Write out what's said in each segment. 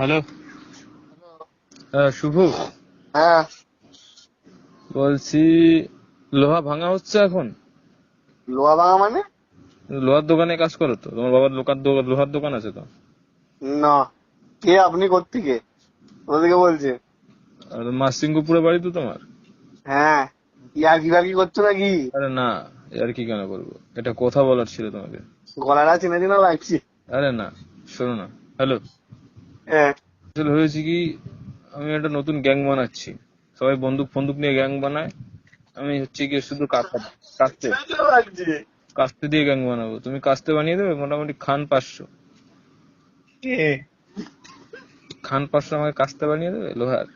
Hello. হ্যাঁ শুভ। হ্যাঁ। বলছি লোহা ভাঙা হচ্ছে এখন? লোহা ভাঙা মানে? লোহার দোকানে কাজ করো তো। তোমার বাবার লোকার দো- লোহার দোকান আছে তো? না। কে আপনি কোত্থেকে? ওদিকে বলছে? আর মাসিংপুরে বাড়ি তো তোমার? হ্যাঁ। ইয়ার্কি বার্কি করছ নাকি? আরে না আর কি কেন করব? এটা কথা বলার ছিল তোমাকে। গলাটা চেনা চেনা লাগছে। আরে না শোনো না। হ্যালো। হ্যাঁ আসলে হয়েছে কি আমি একটা নতুন গ্যাং বানাচ্ছি। সবাই বন্দুক ফন্দুক নিয়ে গ্যাং বানায়। আমি হচ্ছে গিয়ে শুধু কাস্তে। কাস্তে দিয়ে গ্যাং বানাবো। তুমি কাস্তে বানিয়ে দেবে? মোটামুটি খান পাঁচশো। খান পাঁচশো আমাকে কাস্তে বানিয়ে দেবে? লোহার।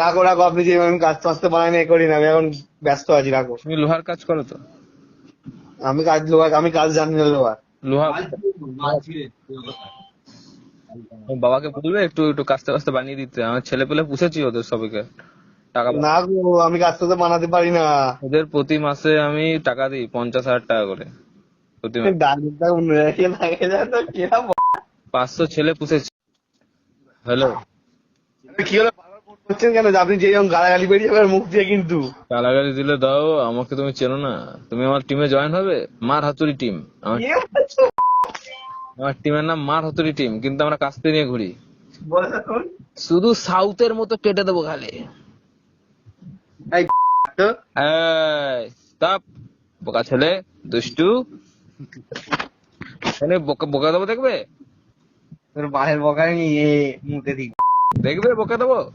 রাখো রাখো আপনি যে আমি কাজ টাজতে বানাই না এ করি না আমি এখন ব্যস্ত আছি রাখো। তুমি লোহার কাজ করো তো? আমি কাজ লোহা আমি কাজ জানি না লোহার। লোহা তোমার বাবাকে বলবে একটু একটু কাস্তে কাস্তে বানিয়ে দিতে। আমার ছেলে পেলে পুষেছি ওদের সবাইকে। টাকা না গো আমি টাজতে বানাতে পারি না। ওদের প্রতি মাসে আমি টাকা দিই পঞ্চাশ হাজার টাকা করে। প্রতি মাসে। পাঁচশো ছেলে পুষেছি। হ্যালো। কি হলো? করছেন কেন? যে আপনি যেরকম গালাগালি বেরিয়ে যাবে মুখ দিয়ে কিন্তু। গালাগালি দিলে দাও আমাকে তুমি চেনো না। তুমি আমার টিমে জয়েন হবে? মার হাতুড়ি টিম আমার? টিমের নাম মার হাতুড়ি টিম কিন্তু আমরা কাস্তে নিয়ে ঘুরি। শুধু সাউথের মতো কেটে দেবো খালি। বোকা ছেলে দুষ্টু। বোকা বোকা দেবো দেখবে? তোর বাহের নিয়ে মুখে দিক। দেখবে বোকা দেবো?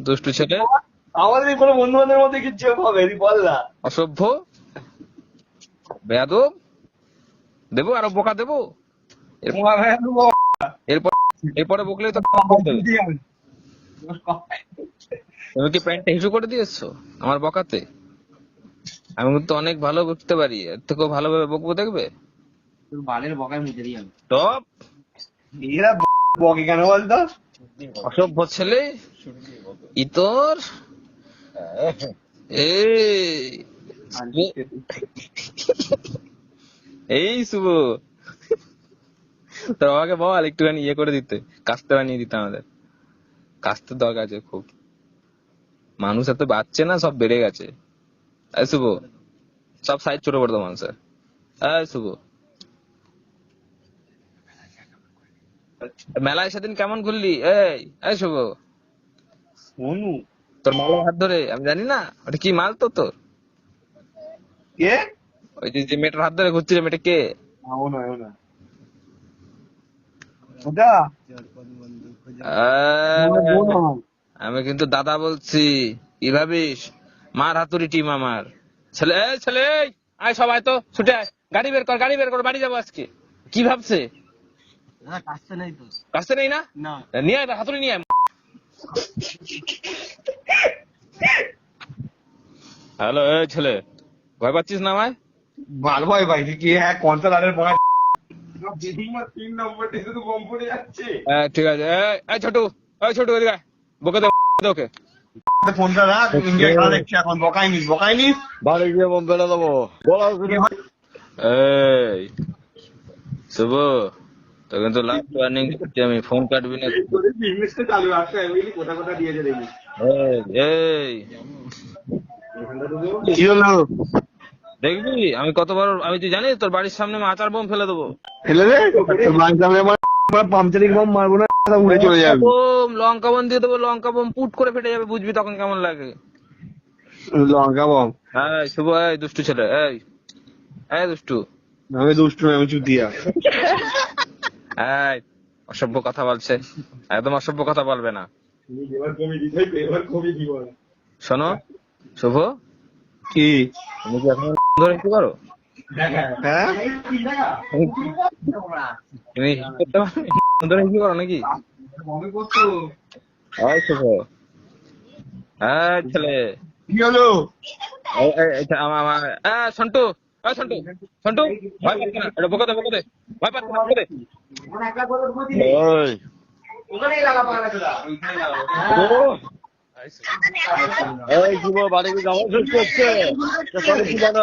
দুষ্টু ছেলে। আমাদের কোনো বন্ধু বান্ধবের মধ্যে কিছু হবে তুই বল না। অসভ্য। বেয়াদব? দেবো আরও বোকা দেবো? এরপর- তো তুমি কি প্যান্টটা হিসু করে দিয়েছ আমার বকাতে? আমি কিন্তু অনেক ভালো বকতে পারি। এর থেকেও ভালোভাবে বকবো দেখবে? তোর বালের বকায় মুখে দিয়ে আমি। টপ। এরা বকে কেন বলতো? অসভ্য ছেলে ইতর। এই। এই শুভ তোর বাবাকে বল একটুখানি ইয়ে করে দিতে। কাস্তে বানিয়ে দিতে আমাদের। কাস্তে দরকার আছে খুব। মানুষ এত বাড়ছে না সব বেড়ে গেছে। এই শুভ সব সাইজ ছোট দেবো মানুষের। এই শুভ। মেলায় সেদিন কেমন ঘুরলি? এই এই শুভ। তোর মালের হাত ধরে আমি জানি না ওটা কি মাল তো তোর? কে? ওই যে মেয়েটার হাত ধরে ঘুরছিল মেয়েটা কে? ও নয় ও নয়। ওটা। আমি কিন্তু দাদা বলছি কি ভাবিস? মার হাতুড়ি টিম আমার। ছেলে ছেলে আয় সবাই তো ছুটে আয়। গাড়ি বের কর গাড়ি বের কর বাড়ি যাব আজকে। কি ভাবছে? নেই কাছে নেই না? না। নিয়ে আয় হাতুড়ি নিয়ে আয়। হ্যালো এই ছেলে। ভয় পাচ্ছিস না আমায়? ভালো ভাই ভাই কি হ্যাঁ কনসালারের বকা তিন নম্বরটি শুধু কম পড়ে যাচ্ছে। হ্যাঁ ঠিক আছে। এই, ছোটু এই ছোটু এদিকে বকে দে ওকে। ফোনটা রাখ ইন্ডিয়া খেলা দেখছি এখন। বকাই নিস বকাই নিস। বাড়ি গিয়ে বোম ফেলে দেবো। এই শুভ। তো লাস্ট ওয়ার্নিং করছি আমি ফোন কাটবি না। চালু রাখতে কোথা কোথা দিয়েছে দেখি এই, এই। কি হলো? দেখবি আমি কতবার আমি তুই জানিস তোর বাড়ির সামনে আচার বোম ফেলে দেবো। ফেলে দে? আমার পাম্পচারিং বম মারবো না উড়ে চলে যাবে। বোম লঙ্কা বোম দিয়ে দেবো লঙ্কা বোম পুট করে ফেটে যাবে বুঝবি তখন কেমন লাগে। লঙ্কা বম। হ্যাঁ শুভ এই দুষ্টু ছেলে এই এই দুষ্টু। আমি দুষ্টু আমি চুতিয়া। এই অসভ্য কথা বলছে। একদম অসভ্য কথা বলবে না। শোনো শুভ? কি? তুমি কি এখন ধরে কি করো হ্যাঁ? তুমি ধরে কি করো নাকি? এই শুভ। ছেলে। কি হলো? আমার সন্টু সন্টু সন্টু ভয় পাচ্ছে না। এটা ভয় পাচ্ছে না বকে ওখানেই লাগা পাগলা চোদা এই শুভ বাড়ি করছে। সবাই কি জানো।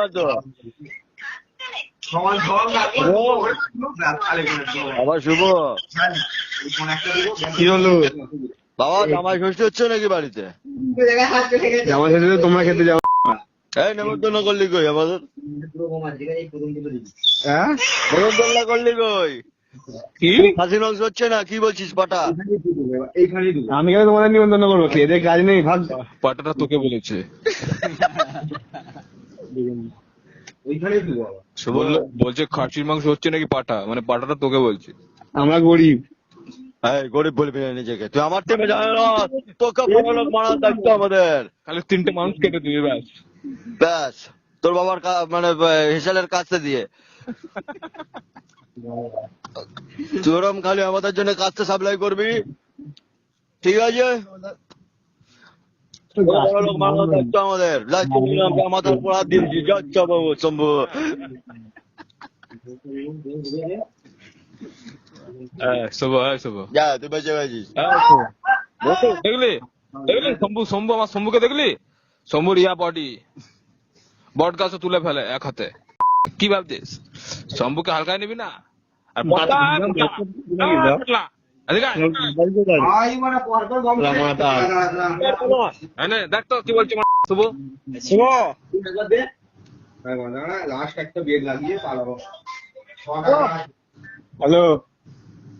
আবার শুভ। কি হলো? বাবা জামাই ষষ্ঠী হচ্ছে নাকি বাড়িতে? জামা ষষ্ঠী তোমরা খেতে যাও। এই নেমন্তন্ন করলি কই? আমাদের? হ্যাঁ? নেমন্তন্ন করলি কই? কি? খাসি মাংস হচ্ছে না? কি বলছিস পাটা? আমি কেন তোমাদের নিমন্ত্রণ করব খেয়ে কাজ নেই ভাগ। পাটাটা তোকে বলেছে। ওইখানে বলল বলছে খাসির মাংস হচ্ছে নাকি পাটা? মানে পাটাটা তোকে বলছে। আমরা গরিব। এই গরিব বলবি না নিজেকে। তুই আমার টিমে না তোকে বড় মারার দায়িত্ব আমাদের। খালি তিনটে মানুষ কেটে দিবি ব্যাস। ব্যাস তোর বাবার কা- মানে হিসালের কাছে দিয়ে। তুই খালি আমাদের জন্য কাজটা সাপ্লাই করবি? ঠিক আছে? আমাদের। আমাদের শম্ভু। হ্যাঁ হ্যাঁ হ্যাঁ। দেখলি? দেখলি? শম্ভু শম্ভু আমার শম্ভুকে দেখলি? শম্ভুর ইয়া বডি বট গাছও তুলে ফেলে এক হাতে। কি ভাবছিস শম্ভুকে হালকায় নিবি না আর দেখ তো কি বলছে শুভ পালাবো হ্যালো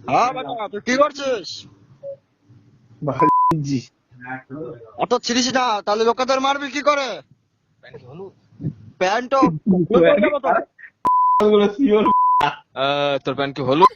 হ্যাঁ বাবা তুই কি করছিস জি অত ছিড়িস না তাহলে লোকেদের মারবি কি করে প্যান্ট আহ, তোর প্যান্ট কি হলুদ?